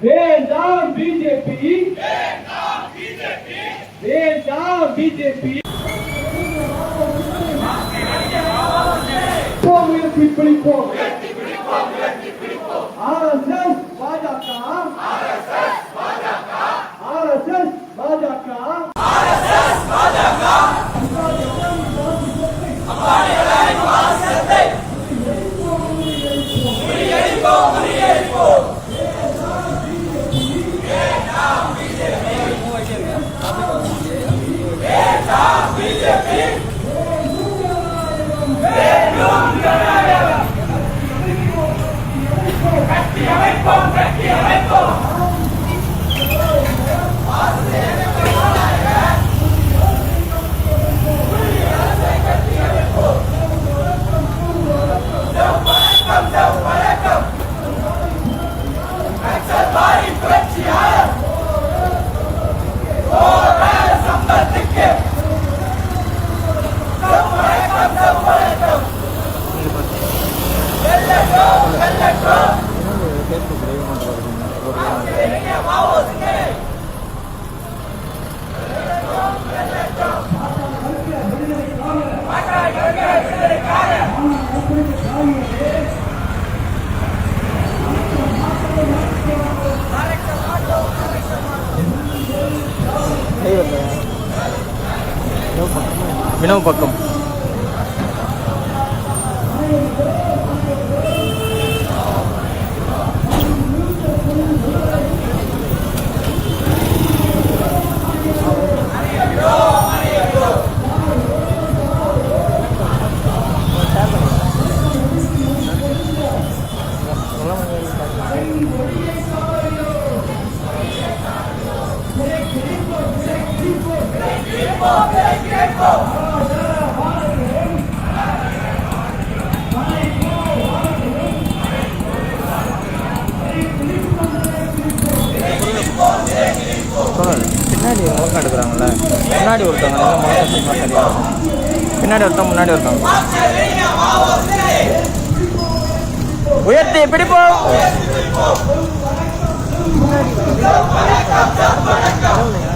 வேண்டாம் பிஜேபி. வேண்டாம் BJP. ¡Correcto! Vinavu பக்கம் எல்லாம் முழக்கம் இருக்கும். பின்னாடி ஒருத்தன் முன்னாடி ஒருத்தன் உயர்த்தி பிடிப்போம் முன்னாடி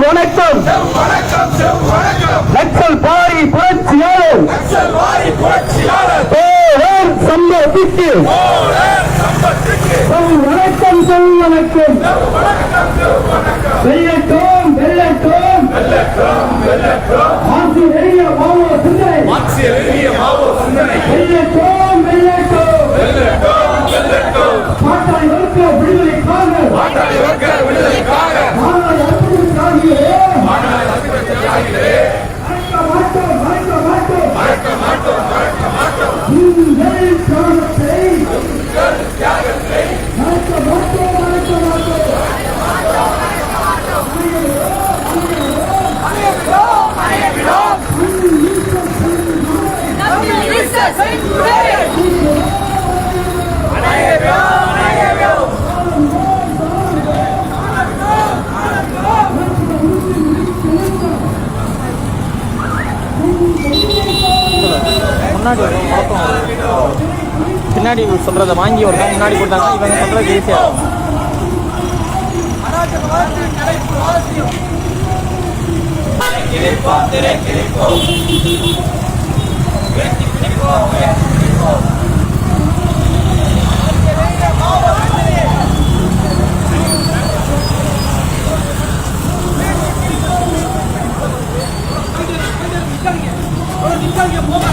வணக்கம். நக்சல் பாரி புரட்சியாளர். பேரர் சம்பவத்திற்கு சொல் வணக்கம் சொல் வணக்கம். வெள்ளட்டும் வெள்ளட்டும் மாசி எளிய மாவோ சிந்தனை. வெள்ளட்டோம் வெள்ளட்டோம் வெள்ளட்டோம் வெள்ளட்டோம் பாட்டாளி வர்க்க விடுதலை மாநாடு முன்னாடி ஒரு. பின்னாடி சொல்றத வாங்கி ஒருத்தவங்க முன்னாடி கொடுத்தாங்க இவங்க சொல்றது ஈஸியாக இருக்கும் 이상이야. 너는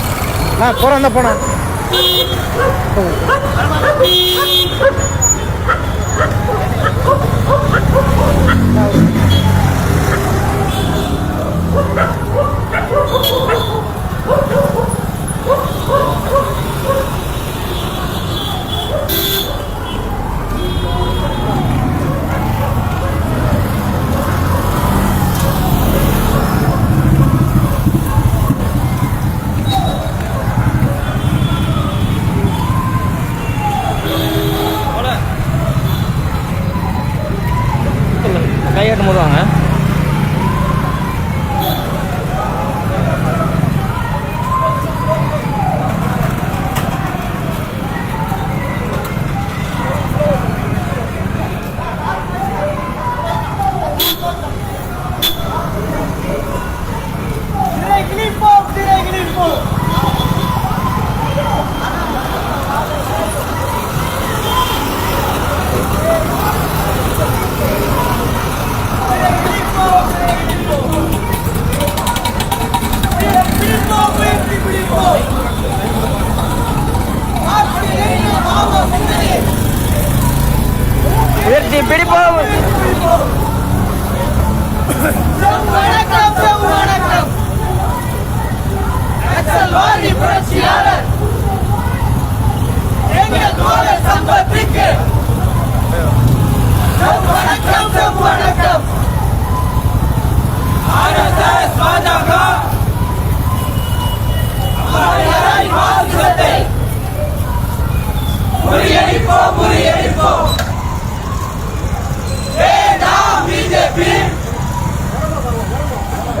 நான் போகிறேன் தான் போனேன் கையாட்டும் போது வாங்க உயர்த்தி பிடிப்போம். வணக்கம் செவ் புரட்சியாளர் எங்கள் தோழர் சம்பத்திற்கு வணக்கம் வணக்கம் ஆர்எஸ்எஸ் பாஜக முறியடிப்போம் முறியடிப்போம் வேண்டாம் பிஜேபி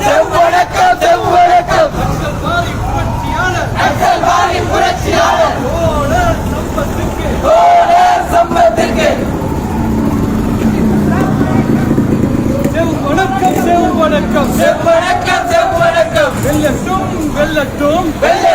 செவ்வணக்கம் செவ்வணக்கம் நக்சல்வாதி புரட்சியாளர் தோழர் சம்பத்துக்கு வணக்கம் செவ் வணக்கம் செவ்வணக்கம் செவ்வணக்கம் வெல்லட்டும் வெல்லட்டும். வெள்ளட்டும்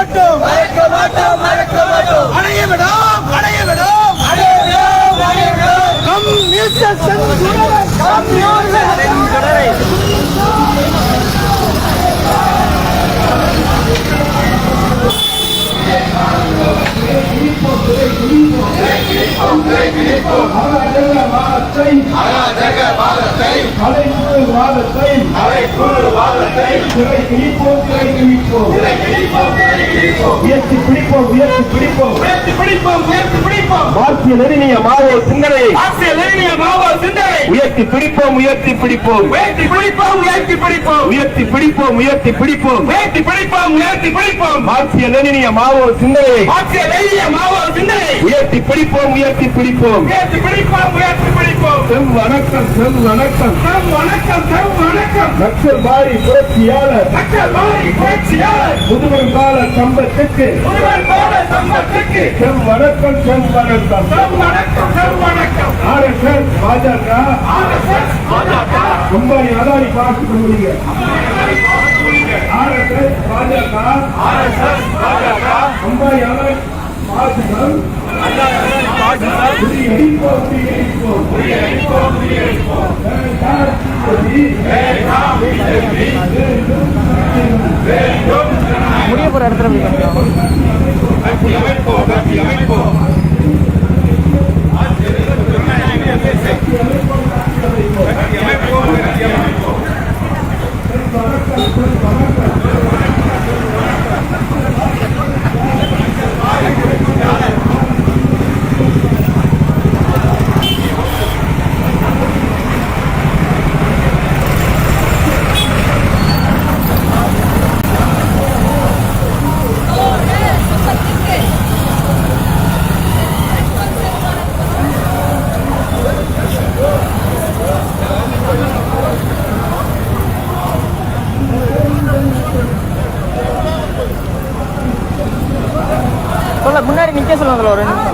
மாட்டோம். மறக்க மாட்டோம் மறக்க மாட்டோம். அடைய விடாம் அடைய விடாம். அடைகிறோம் அடைகிறோம் நம் நீச செங்குடரை தொடரை அராஜக வாதத்தை அரைக்குழு cumprir மார்க்சிய லெனினிய மாவோ சிந்தனையை ஆசிய லெனினிய மாவோ சிந்தனை. உயர்த்தி பிடிப்போம் உயர்த்தி பிடிப்போம். உயர்த்தி பிடிப்போம் உயர்த்தி பிடிப்போம். உயர்த்தி பிடிப்போம் உயர்த்தி பிடிப்போம். உயர்த்தி பிடிப்போம் உயர்த்தி பிடிப்போம். மார்க்சிய லெனினிய மாவோ சிந்தனையை ஆசிய லெனினிய மாவோ சிந்தனை. உயர்த்தி பிடிப்போம் உயர்த்தி பிடிப்போம். உயர்த்தி பிடிப்போம் உயர்த்தி பிடிப்போம். செம் வணக்கம் செம் வணக்கம். செம் வணக்கம் செம் வணக்கம். நக்சல் பாரி புரட்சியாளர். மக்கள் வாரி புரட்சியாளர். முதுவர் கால சம்பத்துக்கு. ஒருவர் போல சம்பத்துக்கு. செம் வணக்கம் செம் வணக்கம். ஆர்எஸ்எஸ் பாஜக. அம்பானி அதானி பார்த்து கொள்வீங்க ஆர்எஸ்எஸ் பாஜக. அம்பானி அதானி பாஜகம் முடிய போற இடத்துல சொல்ல முன்னாடி நிற்க சொல்லுவாங்களா ஒரு ரெண்டு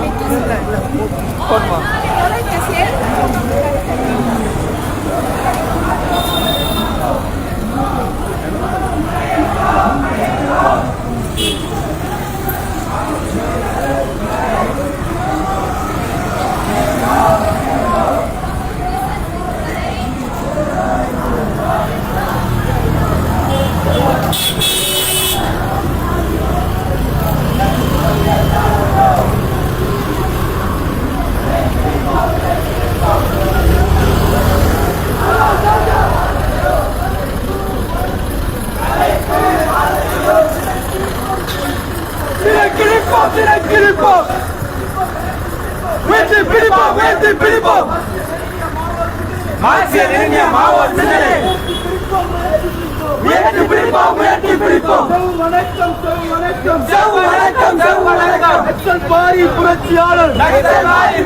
மார்க்சிய நெருங்கிய மாவோ சிந்தனை உயர்த்தி பிடிப்போம் உயர்த்தி பிடிப்போம். வணக்கம் வணக்கம். வணக்கம் வணக்கம் புரட்சியாளர்.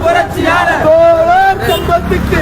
புரட்சியாளர். சம்பத்துக்கு